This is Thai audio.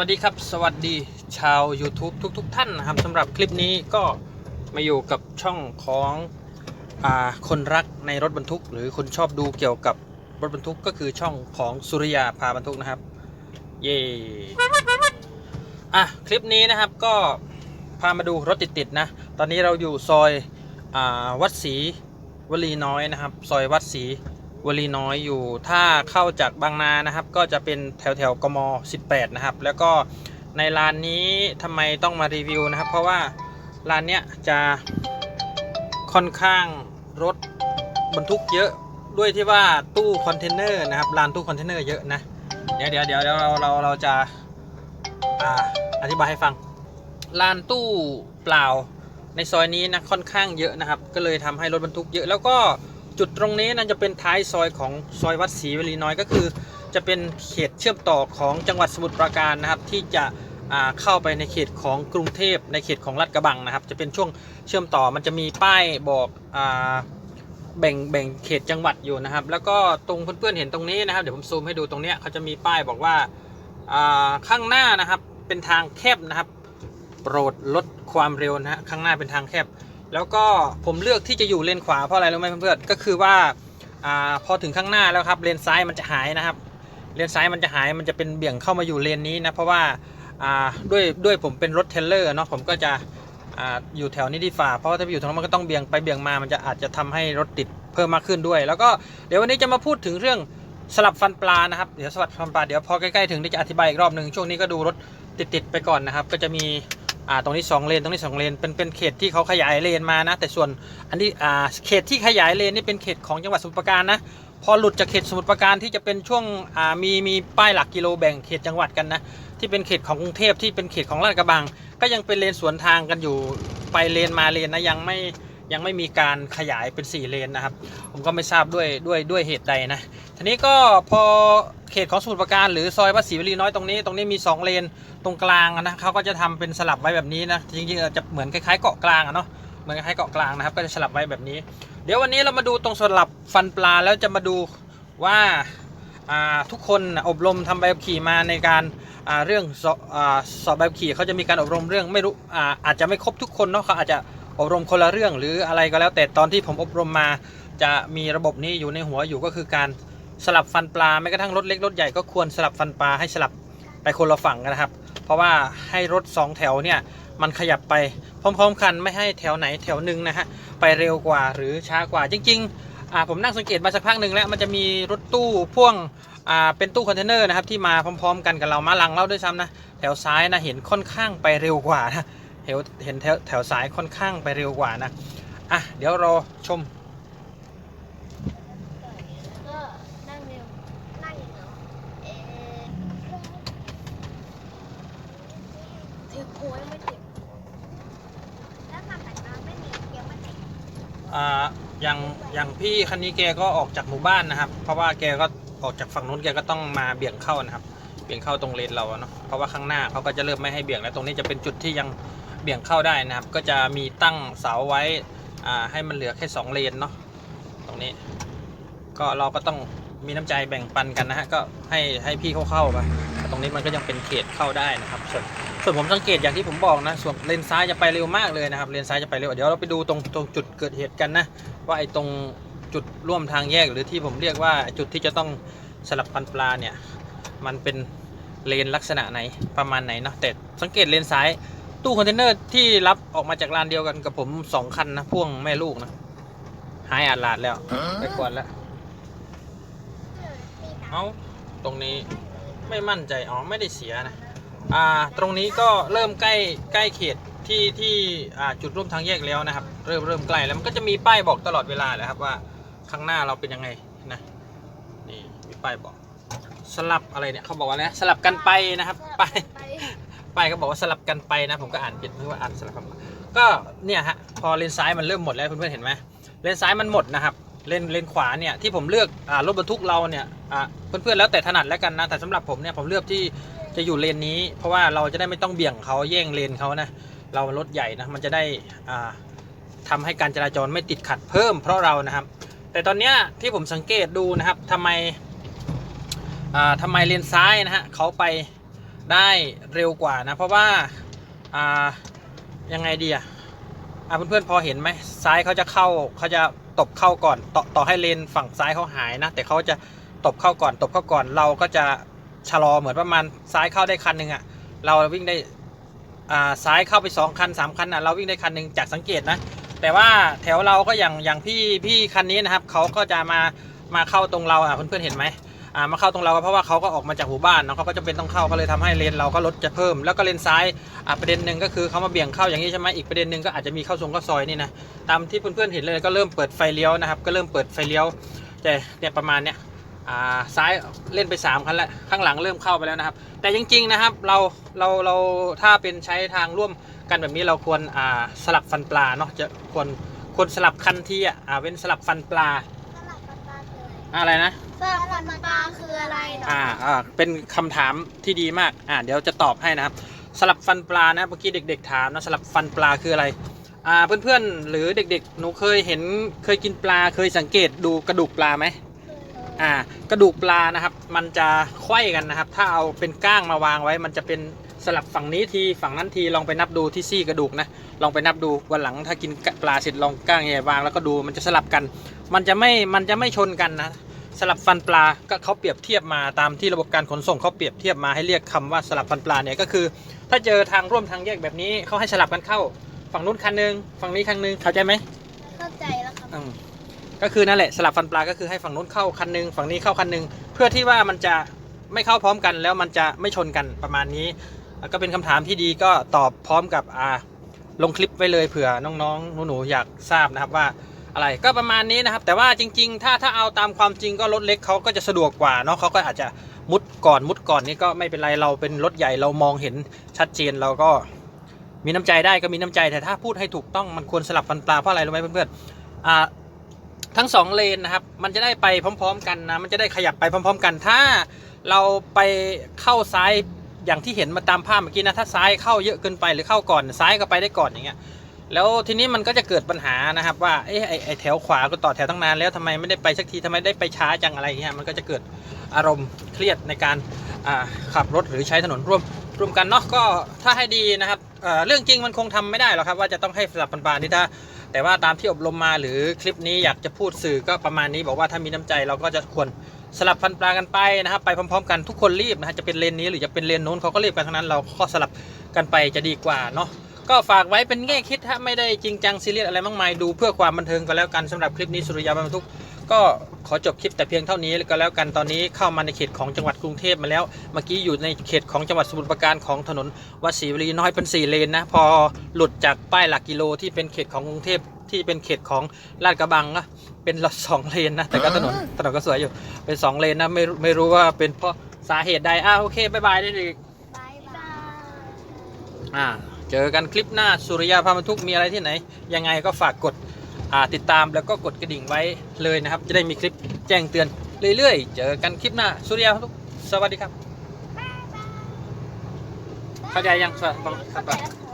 วัสดีครับ สวัสดีชาว YouTube ทุกๆทท่านนะครับสำหรับคลิปนี้ก็มาอยู่กับช่องของอคนรักในรถบรรทุก หรือคนชอบดูเกี่ยวกับรถบรรทุกก็คือช่องของสุริยาพาบรรทุกนะครับ เย่อะคลิปนี้นะครับก็พามาดูรถติดๆนะ ตอนนี้เราอยู่ซอยอวัดศรีวลีน้อยนะครับ ซอยวัดศรี วลีน้อยอยู่ ถ้าเข้าจากบางนานะครับ ก็จะเป็นแถวแถวกม 18 นะครับ แล้วก็ในร้านนี้ทำไมต้องมารีวิวนะครับ เพราะว่าร้านเนี้ยจะค่อนข้างรถบรรทุกเยอะด้วยที่ว่าตู้คอนเทนเนอร์นะครับร้านตู้คอนเทนเนอร์เยอะนะเดี๋ยวเดี๋ยวเดี๋ยวเราเราเราจะอ่าอธิบายให้ฟังลานตู้เปล่าในซอยนี้นะค่อนข้างเยอะนะครับ ก็เลยทำให้รถบรรทุกเยอะแล้วก็ จุดตรงนี้นะจะเป็นท้ายซอยของซอยวัดศรีวลีน้อยก็คือ จะเป็นเขตเชื่อมต่อของจังหวัดสมุทรปราการนะครับ ที่จะเข้าไปในเขตของกรุงเทพในเขตของลาดกระบังนะครับ จะเป็นช่วงเชื่อมต่อมันจะมีป้ายบอกอแบ่งแบ่งเขตจังหวัดอยู่นะครับ แล้วก็ตรงเพื่อนๆเห็นตรงนี้นะครับเดี๋ยวผมซูมให้ดูตรงเนี้ยเขาจะมีป้ายบอกว่าอ่าข้างหน้านะครับเป็นทางแคบนะครับ โปรดลดความเร็วนะฮะข้างหน้าเป็นทางแคบ แล้วก็ผมเลือกที่จะอยู่เลนขวาเพราะอะไรรู้ไหมเพื่อนๆก็คือว่าอพอถึงข้างหน้าแล้วครับเลนซ้ายมันจะหายนะครับ เลนซ้ายมันจะหายมันจะเป็นเบี่ยงเข้ามาอยู่เลนนี้นะเพราะว่าด้วยด้วยผมเป็นรถเทรลเลอร์เนาะผมก็จะออยู่แถวนี้ดีฝ่าเพราะว่าถ้าไปอยู่ตรงนั้นมันก็ต้องเบี่ยงไปเบี่ยงมามันจะอาจจะทำให้รถติดเพิ่มมากขึ้นด้วย แล้วก็เดี๋ยววันนี้จะมาพูดถึงเรื่องสลับฟันปลานะครับเดี๋ยวสลับฟันปลาเดี๋ยวพอใกล้ๆถึงจะอธิบายอีกรอบหนึ่งช่วงนี้ก็ดูรถติดๆไปก่อนนะครับ ก็จะมี อ่าตรงนี้ 2 เลนตรงนี้ 2 เลนเป็นเป็นเขตที่เขาขยายเลนมานะ แต่ส่วนอันนี้อ่าเขตที่ขยายเลนนี่เป็นเขตของจังหวัดสมุทรปราการนะพอหลุดจากเขตสมุทรปราการที่จะเป็นช่วงอ่ามีมีป้ายหลักกิโลแบ่งเขตจังหวัดกันนะที่เป็นเขตของกรุงเทพที่เป็นเขตของลาดกระบัง ก็ยังเป็นเลนสวนทางกันอยู่ไปเลนมาเลนนะยังไม่ ยังไม่มีการขยายเป็น 4 เลนนะครับ ผมก็ไม่ทราบด้วยด้วยด้วยเหตุใดนะทีนี้ก็พอเขตของสมุทรปราการ หรือซอยวัดศรีวลีน้อยตรงนี้ตรงนี้มี 2 เลนตรงกลางนะเขาก็จะทำเป็นสลับไว้แบบนี้นะจริงๆจะเหมือนคล้ายๆเกาะกลางอะเนาะเหมือนคล้ายๆเกาะกลางนะครับ ก็จะสลับไว้แบบนี้ เดี๋ยววันนี้เรามาดูตรงสลับฟันปลาแล้วจะมาดูว่าทุกคนอบรมทำใบขับขี่มาในการเรื่องสอบใบขับขี่เขาจะมีการอบรมเรื่องไม่รู้อาจจะไม่ครบทุกคนเนาะเขาอาจจะ อบรมคนละเรื่องหรืออะไรก็แล้วแต่ตอนที่ผมอบรมมาจะมีระบบนี้อยู่ในหัวอยู่ก็คือการสลับฟันปลาแม้กระทั่งรถเล็กรถใหญ่ก็ควรสลับฟันปลาให้สลับไปคนละฝั่งกันนะครับ เพราะว่าให้รถ 2 แถวเนี่ยมันขยับไปพร้อม ๆ กันไม่ให้แถวไหนแถวหนึ่งนะฮะไปเร็วกว่าหรือช้ากว่าจริงๆอ่าผมนั่งสังเกตมาสักพักหนึ่งแล้วมันจะมีรถตู้พ่วงอ่าเป็นตู้คอนเทนเนอร์นะครับที่มาพร้อม ๆ กันกับเรามาหลังเราด้วยซ้ำนะแถวซ้ายนะเห็นค่อนข้างไปเร็วกว่านะ เห็นเห็นแถวแถวซ้ายค่อนข้างไปเร็วกว่านะ อะ เดี๋ยวรอชม ก็นั่งเร็วนั่งอย่างเดียวเอ๊ะถือโค้ยไม่ติดแล้วทำแต่งงานไม่มีเกียร์ไม่ติดอ่า อย่างอย่างพี่คันนี้แกก็ออกจากหมู่บ้านนะครับ เพราะว่าแกก็ออกจากฝั่งนู้นแกก็ต้องมาเบี่ยงเข้านะครับ เบี่ยงเข้าตรงเลนเราอะเนาะ เพราะว่าข้างหน้าเขาก็จะเริ่มไม่ให้เบี่ยงแล้ว ตรงนี้จะเป็นจุดที่ยัง เบี่ยงเข้าได้นะครับ ก็จะมีตั้งเสาไว้ให้มันเหลือแค่สองเลนเนาะตรงนี้ ก็เราก็ต้องมีน้ำใจแบ่งปันกันนะฮะก็ให้ให้พี่เขาเข้าไปตรงนี้มันก็ยังเป็นเขตเข้าได้นะครับ ส่วนส่วนผมสังเกตอย่างที่ผมบอกนะ ส่วนเลนซ้ายจะไปเร็วมากเลยนะครับเลนซ้ายจะไปเร็วเดี๋ยวเราไปดูตรงตรงจุดเกิดเหตุกันนะว่าไอ้ตรงจุดร่วมทางแยก หรือที่ผมเรียกว่าจุดที่จะต้องสลับฟันปลาเนี่ยมันเป็นเลนลักษณะไหนประมาณไหนเนาะแต่สังเกตเลนซ้าย ตู้คอนเทนเนอร์ที่รับออกมาจากลานเดียวกันกับผมสองคันนะพ่วงแม่ลูกนะหายอาดลาดแล้วไปกวนแล้วเอาตรงนี้ไม่มั่นใจอ๋อไม่ได้เสียนะอ่าตรงนี้ก็เริ่มใกล้ใกล้เขตที่ที่อ่าจุดร่วมทางแยกแล้วนะครับ เริ่มเริ่มใกล้แล้วมันก็จะมีป้ายบอกตลอดเวลาแหละครับว่าข้างหน้าเราเป็นยังไงนะนี่มีป้ายบอก สลับอะไรเนี่ยเขาบอกว่าอะไรนะสลับกันไปนะครับป้าย ไปป้ายก็บอกว่าสลับกันไปนะ ผมก็อ่านผิดไม่ว่าอ่านสลับกันก็เนี่ยฮะพอเลนซ้ายมันเริ่มหมดแล้วเพื่อนๆเห็นไหมเลนซ้ายมันหมดนะครับเลนเลนขวาเนี่ยที่ผมเลือกอ่ารถบรรทุกเราเนี่ยอ่าเพื่อนๆแล้วแต่ถนัดแล้วกันนะแต่สำหรับผมเนี่ยผมเลือกที่จะอยู่เลนนี้ เพราะว่าเราจะได้ไม่ต้องเบี่ยงเขาแย่งเลนเขานะเรารถใหญ่นะมันจะได้อ่าทำให้การจราจรไม่ติดขัดเพิ่มเพราะเรานะครับ แต่ตอนเนี้ยที่ผมสังเกตดูนะครับทำไมทำไมเลนซ้ายนะฮะเขาไป ได้เร็วกว่านะ เพราะว่าอ่ายังไงดีอะอะเพื่อนๆพอเห็นไหมซ้ายเขาจะเข้าเขาจะตบเข้าก่อนต่อต่อให้เลนฝั่งซ้ายเขาหายนะ แต่เขาจะตบเข้าก่อน ตบเข้าก่อนเราก็จะชะลอเหมือนประมาณซ้ายเข้าได้คันหนึ่งอะเราวิ่งได้อ่าซ้ายเข้าไปสองคันสามคันอะเราวิ่งได้คันหนึ่งจากสังเกตนะ แต่ว่าแถวเราก็อย่างอย่างพี่พี่คันนี้นะครับเขาก็จะมามาเข้าตรงเราอะเพื่อนๆเห็นไหม อ่ามาเข้าตรงเราก็เพราะว่าเขาก็ออกมาจากหมู่บ้านเนาะเขาก็จะเป็นต้องเข้าก็เลยทำให้เลนเราก็ลดจะเพิ่ม แล้วก็เลนซ้ายอะประเด็นหนึ่งก็คือเขามาเบี่ยงเข้าอย่างนี้ใช่ไหมอีกประเด็นหนึ่งก็อาจจะมีเข้าทรงเข้าซอยนี่นะตามที่เพื่อนๆเห็นเลยก็เริ่มเปิดไฟเลี้ยวนะครับก็เริ่มเปิดไฟเลี้ยวแต่เนี่ยประมาณเนี้ยอ่าซ้ายเล่นไปสามคันแล้วข้างหลังเริ่มเข้าไปแล้วนะครับ แต่จริงๆนะครับเราเราเราถ้าเป็นใช้ทางร่วมกันแบบนี้เราควรอ่าสลับฟันปลาเนาะจะควรควรสลับคันที่อะอ่าเว้นสลับฟันปลาสลับฟันปลาคืออะไรอะ ไรนะสลับฟันปลาคืออะไรเนาะอ่าอ่าเป็นคำถามที่ดีมาก อ่าเดี๋ยวจะตอบให้นะครับ สลับฟันปลานะเมื่อกี้เด็ก ๆ ถามนะสลับฟันปลาคืออะไร อ่าเพื่อนๆหรือเด็กๆ หนูเคยเห็นเคยกินปลาเคยสังเกตดูกระดูกปลาไหม อ่ากระดูกปลานะครับ มันจะไขว้กันนะครับ ถ้าเอาเป็นก้างมาวางไว้ มันจะเป็นสลับฝั่งนี้ทีฝั่งนั้นทีลองไปนับดูที่ซี่กระดูกนะลองไปนับดูวันหลังถ้ากินปลาเสร็จลองก้างใหญ่วางแล้วก็ดูมันจะสลับกัน มันจะไม่มันจะไม่ชนกันนะ สลับฟันปลาก็เขาเปรียบเทียบมาตามที่ระบบการขนส่งเขาเปรียบเทียบมาให้เรียกคำว่าสลับฟันปลาเนี่ยก็คือ ถ้าเจอทางร่วมทางแยกแบบนี้เขาให้สลับกันเข้า ฝั่งนู้นคันหนึงฝั่งนี้คันหนึงเข้าใจไหมเข้าใจแล้วครับอืมก็คือนั่นแหละสลับฟันปลาก็คือให้ฝั่งนู้นเข้าคันหนึงฝั่งนี้เข้าคันหนึงเพื่อที่ว่ามันจะไม่เข้าพร้อมกัน แล้วมันจะไม่ชนกันประมาณนี้แล้วก็เป็นคำถามที่ดีก็ตอบพร้อมกับอ่าลงคลิปไว้เลยเผื่อน้องๆหนูๆอยากทราบนะครับว่า อะไรก็ประมาณนี้นะครับ แต่ว่าจริง ๆ ถ้าถ้าเอาตามความจริงก็รถเล็กเขาก็จะสะดวกกว่าเนาะเขาก็อาจจะมุดก่อนมุดก่อนนี่ก็ไม่เป็นไรเราเป็นรถใหญ่เรามองเห็นชัดเจนเราก็มีน้ำใจได้ก็มีน้ำใจแต่ถ้าพูดให้ถูกต้องมันควรสลับฟันปลาเพราะอะไรรู้ไหมเพื่อนๆอ่าทั้งสองเลนนะครับ มันจะได้ไปพร้อม ๆ กันนะ มันจะได้ขยับไปพร้อม ๆ กัน ถ้าเราไปเข้าซ้ายอย่างที่เห็นมาตามภาพเมื่อกี้นะ ถ้าซ้ายเข้าเยอะเกินไปหรือเข้าก่อนซ้ายก็ไปได้ก่อนอย่างเงี้ย แล้วทีนี้มันก็จะเกิดปัญหานะครับว่าเอ๊ะไอไอแถวขวาก็ต่อแถวตั้งนานแล้วทำไมไม่ได้ไปสักทีทำไมได้ไปช้าจังอะไรเงี้ยมันก็จะเกิดอารมณ์เครียดในการขับรถหรือใช้ถนนร่วมร่วมกันเนาะก็ถ้าให้ดีนะครับเรื่องจริงมันคงทำไม่ได้หรอกครับว่าจะต้องให้สลับปันปลานี่ถ้าแต่ว่าตามที่อบรมมาหรือคลิปนี้อยากจะพูดสื่อก็ประมาณนี้บอกว่าถ้ามีน้ำใจเราก็จะควรสลับฟันปลากันไปนะครับ ไปพร้อมๆ กันทุกคนรีบนะฮะจะเป็นเลนนี้หรือจะเป็นเลนโน้นเขาก็รีบกันทั้งนั้นเราก็สลับกันไปจะดีกว่าเนาะ ก็ฝากไว้เป็นแง่คิดถ้าไม่ได้จริงจังซีเรียสอะไรมากมายดูเพื่อความบันเทิงก็แล้วกันสำหรับคลิปนี้สุริยาบรรทุกก็ขอจบคลิปแต่เพียงเท่านี้ก็แล้วกันตอนนี้เข้ามาในเขตของจังหวัดกรุงเทพมาแล้ว เมื่อกี้อยู่ในเขตของจังหวัดสมุทรปราการของถนนวัดศรีวลีน้อยเป็นสี่เลนนะพอหลุดจากป้ายหลักกิโลที่เป็นเขตของกรุงเทพที่เป็นเขตของลาดกระบังนะเป็นรถสองเลนนะแต่ก็ถนนถนนก็สวยอยู่เป็นสองเลนนะไม่ไม่รู้ว่าเป็นเพราะสาเหตุใดอะโอเคบายบายได้ดีบายบายอ่า เจอกันคลิปหน้าสุริยาพามาทุกมีอะไรที่ไหน ยังไงก็ฝากกดติดตามแล้วก็กดกระดิ่งไว้เลยนะครับ จะได้มีคลิปแจ้งเตือนเรื่อยๆ เจอกันคลิปหน้าสุริยาพามาทุกสวัสดีครับ เข้าใจยังสวัสดีครับ